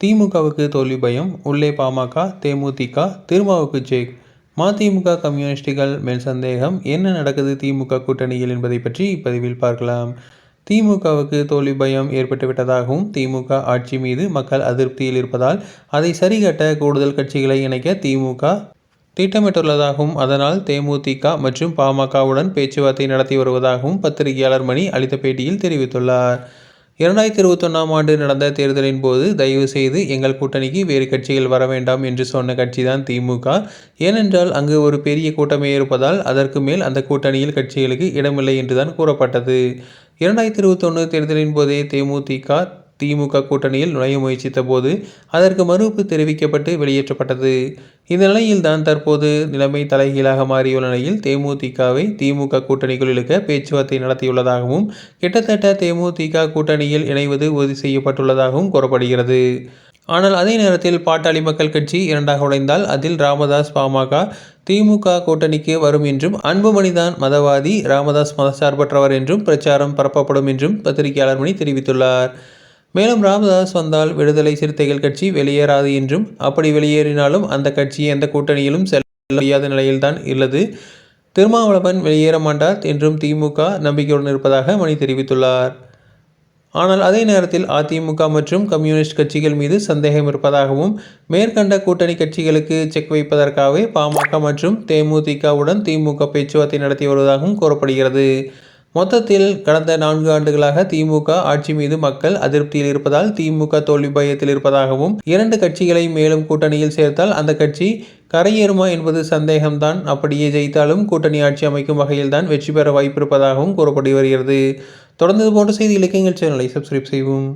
திமுகவுக்கு தோல்வி பயம். உள்ளே பாமக தேமுதிக திருமாவுக்கு ஜெக் மதிமுக கம்யூனிஸ்டுகள் மேல் சந்தேகம். என்ன நடக்குது திமுக கூட்டணியில் என்பதை பற்றி இப்பதிவில் பார்க்கலாம். திமுகவுக்கு தோல்வி பயம் ஏற்பட்டுவிட்டதாகவும் திமுக ஆட்சி மீது மக்கள் அதிருப்தியில் இருப்பதால் அதை சரிகட்ட கூடுதல் கட்சிகளை இணைக்க திமுக திட்டமிட்டுள்ளதாகவும் அதனால் தேமுதிக மற்றும் பாமகவுடன் பேச்சுவார்த்தை நடத்தி வருவதாகவும் பத்திரிகையாளர் மணி அளித்த பேட்டியில் தெரிவித்துள்ளார். இரண்டாயிரத்தி இருபத்தொன்னாம் ஆண்டு நடந்த தேர்தலின் போது தயவு செய்து எங்கள் கூட்டணிக்கு வேறு கட்சிகள் வர வேண்டாம் என்று சொன்ன கட்சி தான் திமுக. ஏனென்றால் அங்கு ஒரு பெரிய கூட்டமே இருப்பதால் அதற்கு மேல் அந்த கூட்டணியில் கட்சிகளுக்கு இடமில்லை என்றுதான் கூறப்பட்டது. இரண்டாயிரத்தி இருபத்தொன்று தேர்தலின் போதே தேமுதிக திமுக கூட்டணியில் நுழைய முயற்சித்த போது அதற்கு மறுப்பு தெரிவிக்கப்பட்டு வெளியேற்றப்பட்டது. இந்த நிலையில்தான் தற்போது நிலைமை தலைகீழாக மாறியுள்ள நிலையில் தேமுதிகவை திமுக கூட்டணிக்குள் இழுக்க பேச்சுவார்த்தை நடத்தியுள்ளதாகவும் கிட்டத்தட்ட தேமுதிக கூட்டணியில் இணைவது உறுதி செய்யப்பட்டுள்ளதாகவும் கூறப்படுகிறது. ஆனால் அதே நேரத்தில் பாட்டாளி மக்கள் கட்சி இரண்டாக உடைந்தால் அதில் ராமதாஸ் பாமக திமுக கூட்டணிக்கு வரும் என்றும் அன்புமணிதான் மதவாதி ராமதாஸ் மதசார்பற்றவர் என்றும் பிரச்சாரம் பரப்பப்படும் என்றும் பத்திரிகையாளர் மணி தெரிவித்துள்ளார். மேலும் ராமதாஸ் வந்தால் விடுதலை சிறுத்தைகள் கட்சி வெளியேறாது என்றும் அப்படி வெளியேறினாலும் அந்த கட்சி எந்த கூட்டணியிலும் செல்ல முடியாத நிலையில்தான் உள்ளது. திருமாவளவன் வெளியேற மாட்டார் என்றும் திமுக நம்பிக்கையுடன் இருப்பதாக மணி தெரிவித்துள்ளார். ஆனால் அதே நேரத்தில் அதிமுக மற்றும் கம்யூனிஸ்ட் கட்சிகள் மீது சந்தேகம் இருப்பதாகவும் மேற்கண்ட கூட்டணி கட்சிகளுக்கு செக் வைப்பதற்காகவே பாமக மற்றும் தேமுதிகவுடன் திமுக பேச்சுவார்த்தை நடத்தி வருவதாகவும் கூறப்படுகிறது. மொத்தத்தில் கடந்த நான்கு ஆண்டுகளாக திமுக ஆட்சி மீது மக்கள் அதிருப்தியில் இருப்பதால் திமுக தோல்வி பயத்தில் இருப்பதாகவும் இரண்டு கட்சிகளை மேலும் கூட்டணியில் சேர்த்தால் அந்த கட்சி கரையேறுமா என்பது சந்தேகம்தான். அப்படியே ஜெயித்தாலும் கூட்டணி ஆட்சி அமைக்கும் வகையில்தான் வெற்றி பெற வாய்ப்பிருப்பதாகவும் கூறப்பட்டு வருகிறது. தொடர்ந்து போன்ற செய்தி இலக்கியங்கள் சேனலை சப்ஸ்கிரைப் செய்வோம்